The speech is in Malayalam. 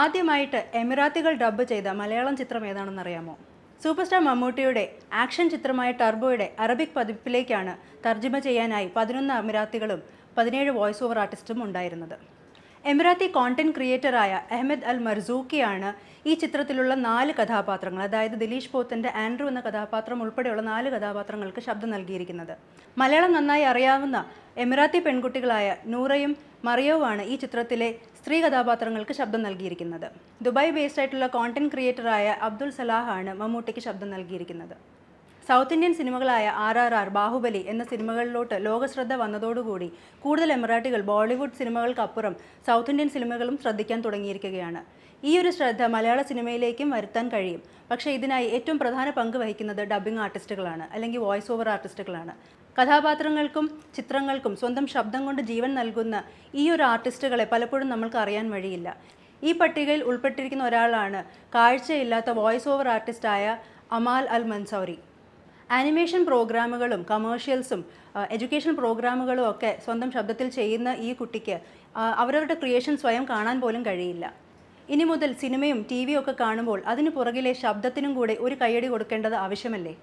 ആദ്യമായിട്ട് എമിറാത്തികൾ ഡബ്ബ് ചെയ്ത മലയാളം ചിത്രം ഏതാണെന്നറിയാമോ സൂപ്പർ സ്റ്റാർ മമ്മൂട്ടിയുടെ ആക്ഷൻ ചിത്രമായ ടർബോയുടെ അറബിക് പതിപ്പിലേക്കാണ് തർജിമ ചെയ്യാനായി പതിനൊന്ന് എമിറാത്തികളും പതിനേഴ് വോയിസ് ഓവർ ആർട്ടിസ്റ്റും ഉണ്ടായിരുന്നത്. എമിറാത്തി കോണ്ടന്റ് ക്രിയേറ്ററായ അഹമ്മദ് അൽ മർസൂക്കിയാണ് ഈ ചിത്രത്തിലുള്ള നാല് കഥാപാത്രങ്ങൾ അതായത് ദിലീഷ് പോത്തന്റെ ആൻഡ്രു എന്ന കഥാപാത്രം ഉൾപ്പെടെയുള്ള നാല് കഥാപാത്രങ്ങൾക്ക് ശബ്ദം നൽകിയിരിക്കുന്നത്. മലയാളം നന്നായി അറിയാവുന്ന എമിറാത്തി പെൺകുട്ടികളായ നൂറയും മറിയവുമാണ് ഈ ചിത്രത്തിലെ സ്ത്രീ കഥാപാത്രങ്ങൾക്ക് ശബ്ദം നൽകിയിരിക്കുന്നത്. ദുബായ് ബേസ്ഡ് ആയിട്ടുള്ള കോണ്ടന്റ് ക്രിയേറ്ററായ അബ്ദുൾ സലാഹ് ആണ് മമ്മൂട്ടിക്ക് ശബ്ദം നൽകിയിരിക്കുന്നത്. സൗത്ത് ഇന്ത്യൻ സിനിമകളായ ആർ ആർ ആർ ബാഹുബലി എന്ന സിനിമകളിലോട്ട് ലോകശ്രദ്ധ വന്നതോടുകൂടി കൂടുതൽ എമിറാട്ടികൾ ബോളിവുഡ് സിനിമകൾക്കപ്പുറം സൗത്ത് ഇന്ത്യൻ സിനിമകളും ശ്രദ്ധിക്കാൻ തുടങ്ങിയിരിക്കുകയാണ്. ഈ ഒരു ശ്രദ്ധ മലയാള സിനിമയിലേക്കും വരുത്താൻ കഴിയും. പക്ഷേ ഇതിനായി ഏറ്റവും പ്രധാന പങ്ക് വഹിക്കുന്നത് ഡബ്ബിംഗ് ആർട്ടിസ്റ്റുകളാണ് അല്ലെങ്കിൽ വോയിസ് ഓവർ ആർട്ടിസ്റ്റുകളാണ് കഥാപാത്രങ്ങൾക്കും ചിത്രങ്ങൾക്കും സ്വന്തം ശബ്ദം കൊണ്ട് ജീവൻ നൽകുന്ന ഈ ഒരു ആർട്ടിസ്റ്റുകളെ പലപ്പോഴും നമ്മൾക്ക് അറിയാൻ വഴിയില്ല. ഈ പട്ടികയിൽ ഉൾപ്പെട്ടിരിക്കുന്ന ഒരാളാണ് കാഴ്ചയില്ലാത്ത വോയിസ് ഓവർ ആർട്ടിസ്റ്റായ അമാൽ അൽ മൻസൗരി. ആനിമേഷൻ പ്രോഗ്രാമുകളും കമേഴ്ഷ്യൽസും എഡ്യൂക്കേഷൻ പ്രോഗ്രാമുകളും ഒക്കെ സ്വന്തം ശബ്ദത്തിൽ ചെയ്യുന്ന ഈ കുട്ടിക്ക് അവരവരുടെ ക്രിയേഷൻ സ്വയം കാണാൻ പോലും കഴിയില്ല. ഇനി മുതൽ സിനിമയും ടി വിയും ഒക്കെ കാണുമ്പോൾ അതിനു പുറകിലെ ശബ്ദത്തിനും കൂടെ ഒരു കൈയടി കൊടുക്കേണ്ടത് ആവശ്യമല്ലേ?